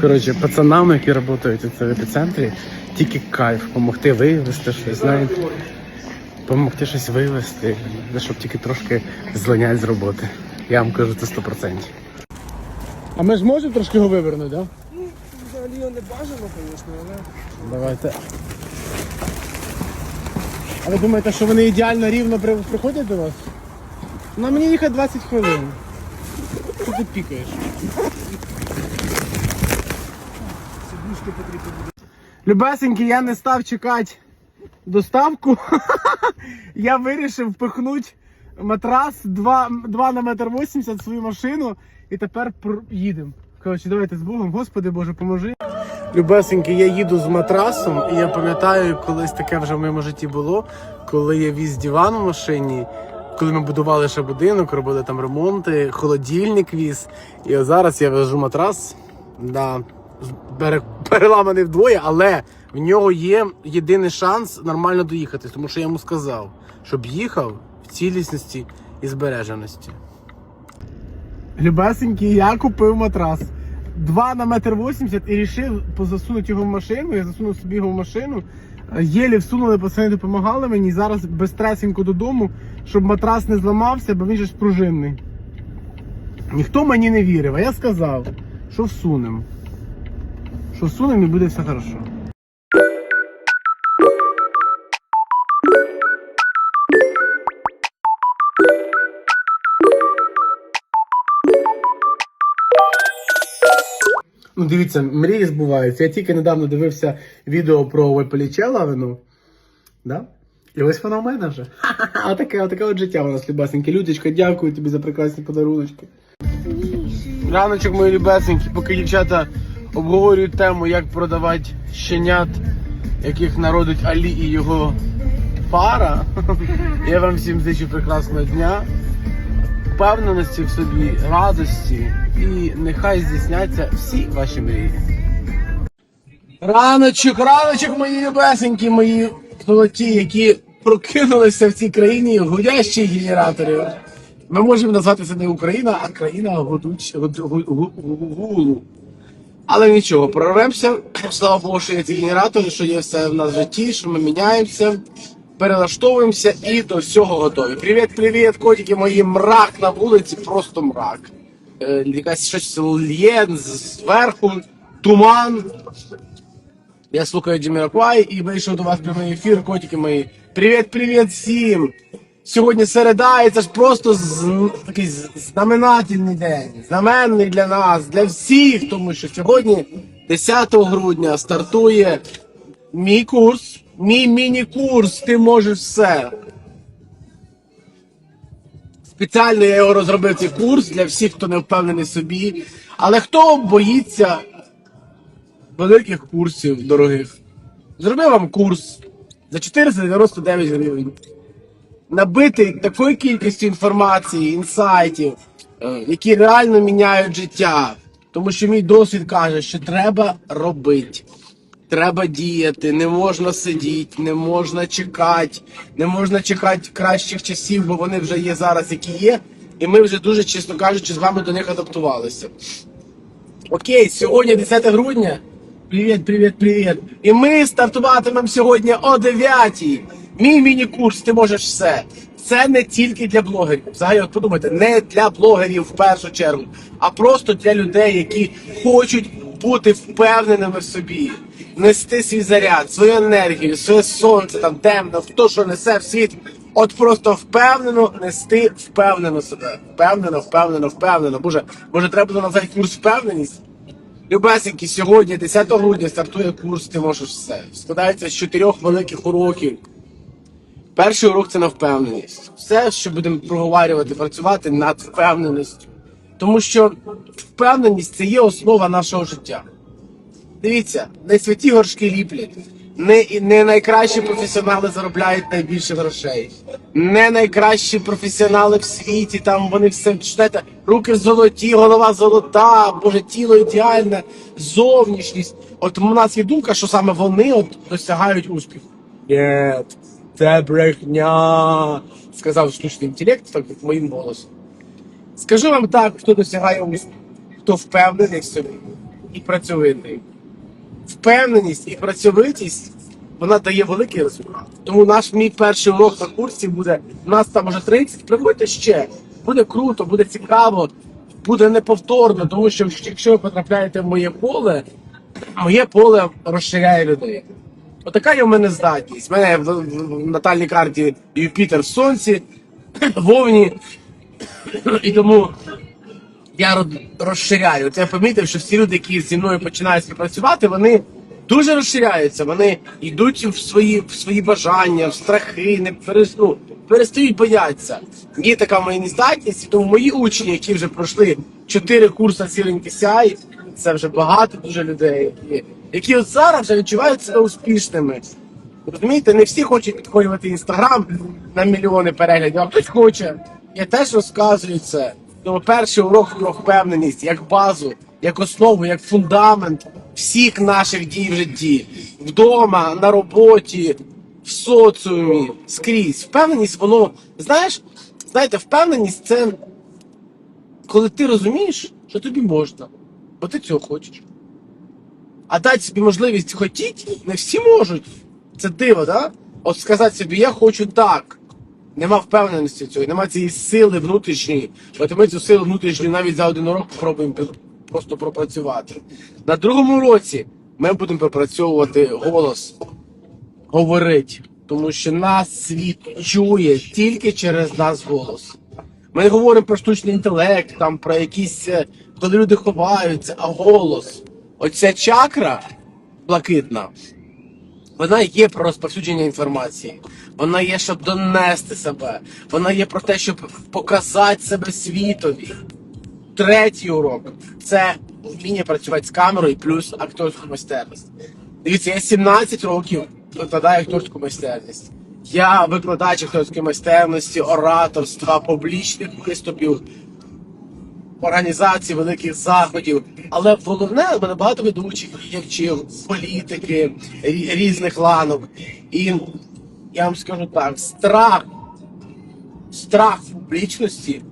Коротше, пацанам, які працюють у цьому епіцентрі, тільки кайф, допомогти вивезти щось, знаєте. Помогти щось вивезти, щоб тільки трошки злинять з роботи. Я вам кажу, це 100%. А ми ж можемо трошки його вивернути, так? Да? Взагалі його не бажано, звісно, але Давайте. А ви думаєте, що вони ідеально рівно приходять до вас? На мені їхати 20 хвилин. Що ти пікаєш? Сидушки потрібно буде. Любесенький, я не став чекати доставку. я вирішив впихнути матрас 2, 2 на метр 80 в свою машину і тепер їдемо. Коротше, давайте з Богом, Господи Боже, поможи. Любесенький, я їду з матрасом, і я пам'ятаю, колись таке вже в моєму житті було, коли я віз диван у машині, коли ми будували ще будинок, робили там ремонти, холодильник віз. І зараз я везу матрас. Да, переламаний вдвоє, але в нього є єдиний шанс нормально доїхати, тому що я йому сказав, щоб їхав в цілісності і збереженості. Любесенький, я купив матрас. 2 на метр 80 і вирішив позасунути його в машину. Я засунув собі його в машину. Єлі всунули, пацани допомагали мені. Зараз безстресенько додому, щоб матрас не зламався, бо він же ж пружинний. Ніхто мені не вірив, а я сказав, що всунем. Що всунем і буде все хорошо. Ну, дивіться, мрії збуваються. Я тільки недавно дивився відео про Вайполічелавину. Да? І ось вона у мене вже. Ха-ха-ха, Отаке, отаке от життя у нас, любесеньке. Людочка, дякую тобі за прекрасні подаруночки. Раночок, мої любесенькі, поки дівчата обговорюють тему, як продавати щенят, яких народить Алі і його пара. Я вам всім зичу прекрасного дня впевненості в собі, радості і нехай здійсняться всі ваші мрії. Раночок, раночок, мої любесенькі, мої золоті, які прокинулися в цій країні гудящих генераторів. Ми можемо назвати це не Україна, а країна гудуч, гу- гу- гу- гулу. Але нічого, прорвемося. Слава Богу, що є ці генератори, що є все в нас в житті, що ми міняємося, перелаштовуємося і до всього готові. Привіт, привіт, котики мої, мрак на вулиці, просто мрак. Е, якась щось лє зверху, туман. Я слухаю Джеміраквай і вийшов до вас прямий ефір, котики мої. Привіт, привіт всім! Сьогодні середа, і це ж просто з- такий знаменательний день. Знаменний для нас, для всіх, тому що сьогодні, 10 грудня, стартує мій курс, мій міні-курс. Ти можеш все. Спеціально я його розробив цей курс для всіх, хто не впевнений собі. Але хто боїться великих курсів дорогих. Зробив вам курс за 499 гривень. Набитий такою кількістю інформації, інсайтів, е, які реально міняють життя. Тому що мій досвід каже, що треба робити. Треба діяти, не можна сидіти, не можна чекати, не можна чекати кращих часів, бо вони вже є зараз, які є, і ми вже дуже, чесно кажучи, з вами до них адаптувалися. Окей, сьогодні 10 грудня. Привіт, привіт, привіт. І ми стартуватимемо сьогодні о 9 Мій міні-курс, ти можеш все. Це не тільки для блогерів. Взагалі, от подумайте, не для блогерів в першу чергу, а просто для людей, які хочуть бути впевненими в собі, нести свій заряд, свою енергію, своє сонце там темно, хто що несе в світ. От просто впевнено нести впевнено себе. Впевнено, впевнено, впевнено. Боже, може треба було назвати курс впевненість? Любесенькі, сьогодні, 10 грудня, стартує курс Ти можеш все. Складається з чотирьох великих уроків. Перший урок це на впевненість. Все, що будемо проговорювати, працювати над впевненістю. Тому що впевненість це є основа нашого життя. Дивіться, не святі горшки ліплять. Не, не найкращі професіонали заробляють найбільше грошей. Не найкращі професіонали в світі, там вони все знаєте, руки золоті, голова золота, боже, тіло ідеальне, зовнішність. От у нас є думка, що саме вони от досягають успіху. Ні, це брехня, сказав штучний інтелект, так моїм голосом. Скажу вам так, хто досягає успіху, хто впевнений в собі, і працьовитий. Впевненість і працьовитість вона дає великий результат. Тому наш мій перший урок на курсі буде. Нас там уже 30. Приходьте ще. Буде круто, буде цікаво, буде неповторно, тому що якщо ви потрапляєте в моє поле, моє поле розширяє людей. Отака є в мене здатність. У мене в, натальній карті Юпітер в сонці, вовні. І тому я розширяю. От я помітив, що всі люди, які зі мною починають співпрацювати, вони дуже розширяються. Вони йдуть в свої, в свої бажання, в страхи, не перес, ну, перестають боятися. Є така моя здатність, і тому мої учні, які вже пройшли чотири курси сіленьки сяй, це вже багато дуже людей, які от зараз вже відчувають себе успішними. Розумієте, не всі хочуть підхоювати інстаграм на мільйони переглядів, а хтось хоче. Я теж розказую це. Тому перший урок про впевненість як базу, як основу, як фундамент всіх наших дій в житті. Вдома, на роботі, в соціумі, скрізь. Впевненість, воно, знаєш, знаєте, впевненість це коли ти розумієш, що тобі можна, бо ти цього хочеш. А дати собі можливість хотіти не всі можуть. Це диво, да? От сказати собі, я хочу так. Нема впевненості цього, нема цієї сили внутрішньої. От ми цю силу внутрішню навіть за один урок спробуємо просто пропрацювати. На другому році ми будемо пропрацьовувати голос, говорить, тому що нас світ чує тільки через нас голос. Ми не говоримо про штучний інтелект, там про якісь, е, коли люди ховаються, а голос. Оця чакра блакитна, вона є про розповсюдження інформації. Вона є, щоб донести себе. Вона є про те, щоб показати себе світові. Третій урок це вміння працювати з камерою плюс акторську майстерність. Дивіться, я 17 років викладаю акторську майстерність. Я викладач акторської майстерності, ораторства, публічних виступів, організації великих заходів. Але головне, в мене багато ведучих, вчив, політики різних ланок. І я вам скажу так: страх, страх публічності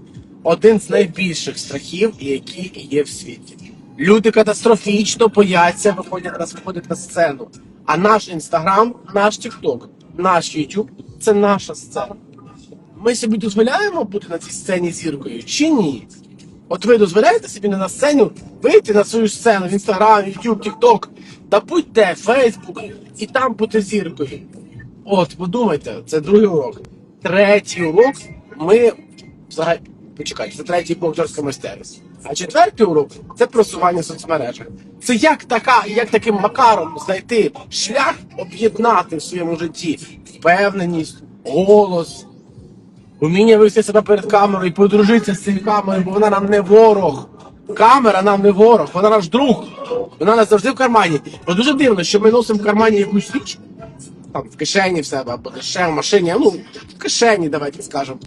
один з найбільших страхів, які є в світі. Люди катастрофічно бояться виходять виходити на сцену. А наш інстаграм, наш Тікток, наш Ютуб це наша сцена. Ми собі дозволяємо бути на цій сцені зіркою чи ні? От ви дозволяєте собі не на сцену вийти на свою сцену в Інстаграм, Ютуб, Тікток, та будьте Фейсбук і там бути зіркою. От, подумайте, це другий урок. Третій урок ми взагалі. Почекайте, це третій урок акторська майстерність. А четвертий урок це просування в соцмережах. Це як така, як таким макаром знайти шлях об'єднати в своєму житті впевненість, голос, Уміння вести себе перед камерою і подружитися з цією камерою, бо вона нам не ворог. Камера нам не ворог, вона наш друг. Вона нас завжди в кармані. Бо дуже дивно, що ми носимо в кармані якусь річ, там в кишені в себе, або ще в машині, ну в кишені, давайте скажемо.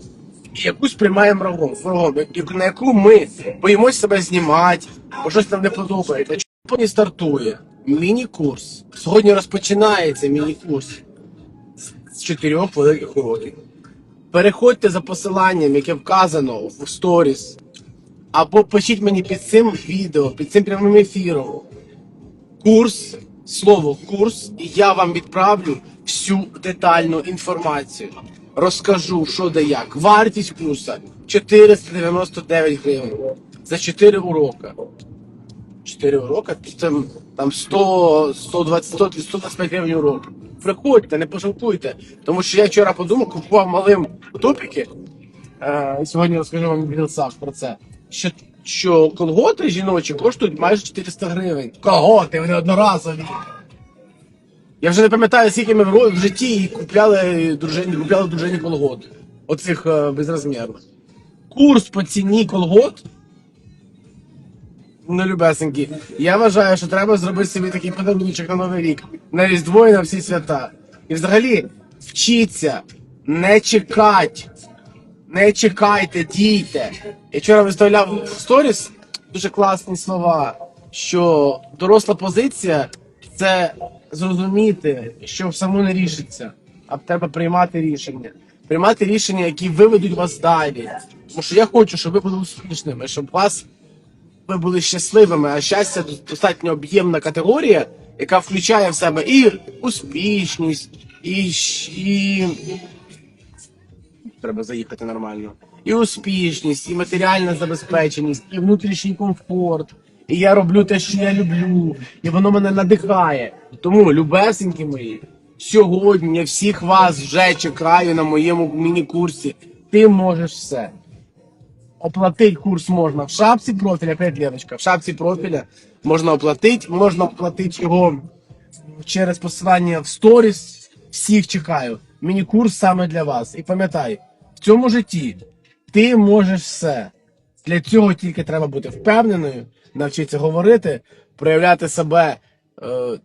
І якусь приймаємо врагом, врагом, на яку ми боїмося себе знімати, бо щось нам не подобається. Чому не стартує? Міні-курс. Сьогодні розпочинається міні-курс з чотирьох великих уроків. Переходьте за посиланням, яке вказано в сторіс, або пишіть мені під цим відео, під цим прямим ефіром. Курс, слово курс, і я вам відправлю всю детальну інформацію. Розкажу, що де як. Вартість курсу 499 гривень за 4 уроки. 4 уроки, це там 100, 120, 100, 125 гривень урок. Приходьте, не пожалкуйте. Тому що я вчора подумав, купував малим топіки. Е, сьогодні розкажу вам в рілсах про це. Що, що колготи жіночі коштують майже 400 гривень. Колготи, вони одноразові. Я вже не пам'ятаю, скільки ми в в житті купляли дружині, купляли дружині колгот. Оцих е, безрозмірних. Курс по ціні колгот Ну, любесенькі. Я вважаю, що треба зробити собі такий подарунок на Новий рік, на Різдво і на всі свята. І взагалі вчіться, не чекать, не чекайте, дійте. Я вчора виставляв в сторіс дуже класні слова, що доросла позиція це зрозуміти, що само не рішиться, а треба приймати рішення. Приймати рішення, які виведуть вас далі. Тому що я хочу, щоб ви були успішними, щоб вас ви були щасливими, а щастя достатньо об'ємна категорія, яка включає в себе і успішність, і, і треба заїхати нормально. І успішність, і матеріальна забезпеченість, і внутрішній комфорт. І я роблю те, що я люблю, і воно мене надихає. Тому, любесенькі мої, сьогодні всіх вас вже чекаю на моєму міні-курсі. Ти можеш все. Оплатити курс можна в шапці профіля, опять Леночка, в шапці профіля можна оплатити, можна оплатити його через посилання в сторіс. Всіх чекаю. Міні-курс саме для вас. І пам'ятай, в цьому житті ти можеш все. Для цього тільки треба бути впевненою, навчитися говорити, проявляти себе е,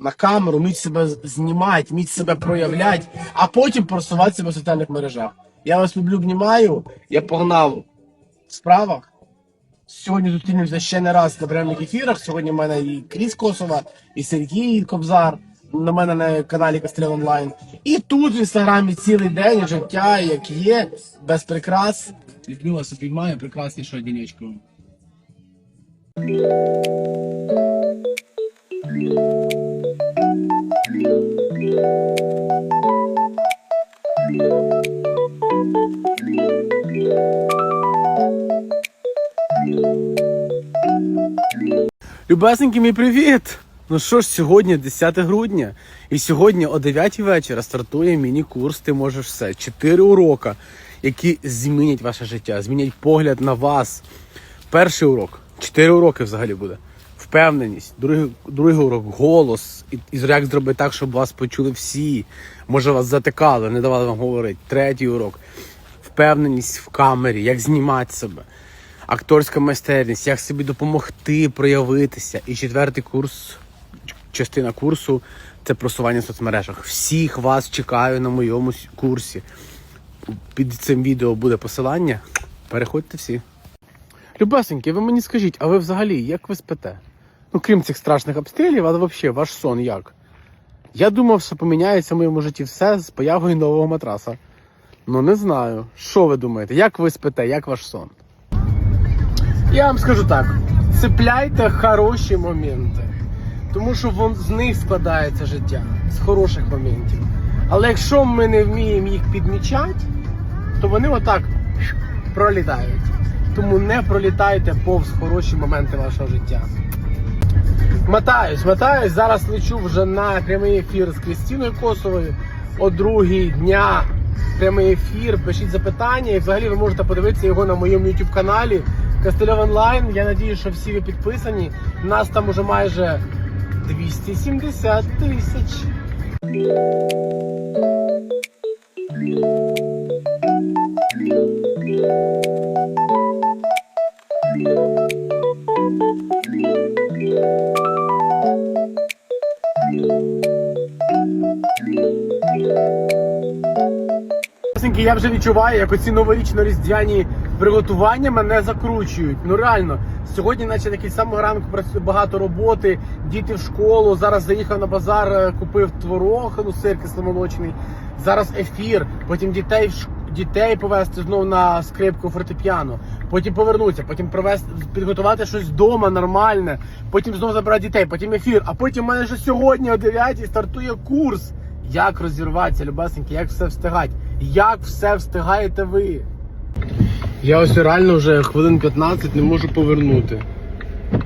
на камеру, вміть себе знімати, вміть себе проявляти, а потім просувати себе в соціальних мережах. Я вас люблю, обнімаю. Я погнав в справах. Сьогодні зустрінемося ще не раз на прямих ефірах. Сьогодні в мене і Кріс Косова, і Сергій Кобзар. На мене на каналі Кастель Онлайн. І тут в інстаграмі цілий день життя, як є, без прикрас. Люблю вас обіймаю, прекраснішого дінечку. Любесенький мій привіт! Ну що ж, сьогодні 10 грудня, і сьогодні о 9 вечора стартує міні-курс Ти можеш все. Чотири урока, які змінять ваше життя, змінять погляд на вас. Перший урок, чотири уроки взагалі буде. Впевненість, другий, другий урок голос. І, і як зробити так, щоб вас почули всі. Може, вас затикали, не давали вам говорити. Третій урок. Впевненість в камері, як знімати себе акторська майстерність, як собі допомогти проявитися. І четвертий курс, частина курсу це просування в соцмережах. Всіх вас чекаю на моєму курсі. Під цим відео буде посилання. Переходьте всі. Любесенькі, ви мені скажіть, а ви взагалі як ви спите? Ну, крім цих страшних обстрілів, але взагалі ваш сон як? Я думав, що поміняється в моєму житті все з появою нового матраса. Ну не знаю. Що ви думаєте? Як ви спите, як ваш сон? Я вам скажу так: цепляйте хороші моменти, тому що вон з них складається життя, з хороших моментів. Але якщо ми не вміємо їх підмічати, то вони отак пролітають. Тому не пролітайте повз хороші моменти вашого життя. Мотаюсь, мотаюсь. Зараз лечу вже на прямий ефір з Крістіною Косовою о другій дня. Прямий ефір. Пишіть запитання. І взагалі ви можете подивитися його на моєму YouTube каналі Кастельов Онлайн. Я надію, що всі ви підписані. Нас там уже майже 270 тисяч. Вже відчуваю, як оці новорічно-різдвяні приготування мене закручують. Ну реально, сьогодні, наче такий самого ранку працює багато роботи, діти в школу. Зараз заїхав на базар, е, купив творог, ну сир кисломолочний. Зараз ефір, потім дітей в ш- дітей повезти знову на скрипку фортепіано. Потім повернутися, потім провести підготувати щось вдома нормальне. Потім знову забрати дітей, потім ефір. А потім в мене вже сьогодні о 9 стартує курс. Як розірватися, любесеньки, як все встигати? Як все встигаєте ви? Я ось реально вже хвилин 15 не можу повернути.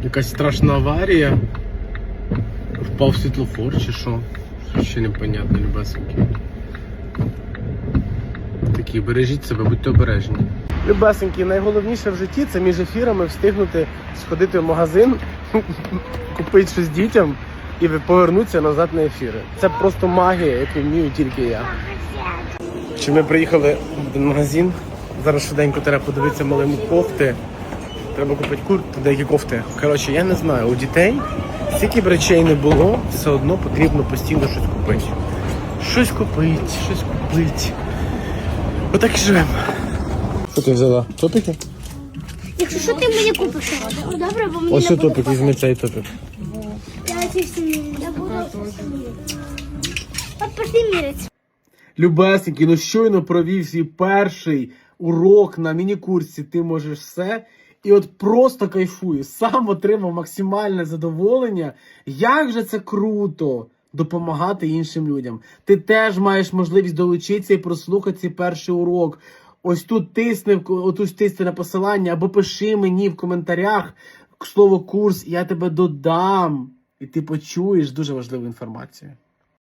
Якась страшна аварія. Впав світлофор чи що? Ще непонятно, любесеньки. Такі, бережіть себе, будьте обережні. Любесенькі, найголовніше в житті це між ефірами встигнути сходити в магазин, купити щось дітям і повернутися назад на ефіри. Це просто магія, яку вмію тільки я. Чи ми приїхали в магазин? Зараз швиденько треба подивитися малим кофти. Треба купити куртки, деякі кофти. Коротше, я не знаю, у дітей скільки б речей не було, все одно потрібно постійно щось купити. Щось купити, щось купити. Отак і живемо. Що ти взяла? Топики? Якщо що ти мені купиш? Добре, бо мені Ось не буде топик, візьми цей топик. Я ці всі не буду. Пошли міряти. Любесенький, ну щойно провів свій перший урок на міні-курсі Ти можеш все. і от просто кайфую. Сам отримав максимальне задоволення. Як же це круто допомагати іншим людям. Ти теж маєш можливість долучитися і прослухати цей перший урок. Ось тут тисни, отут тисни на посилання або пиши мені в коментарях слово курс, я тебе додам. І ти почуєш дуже важливу інформацію.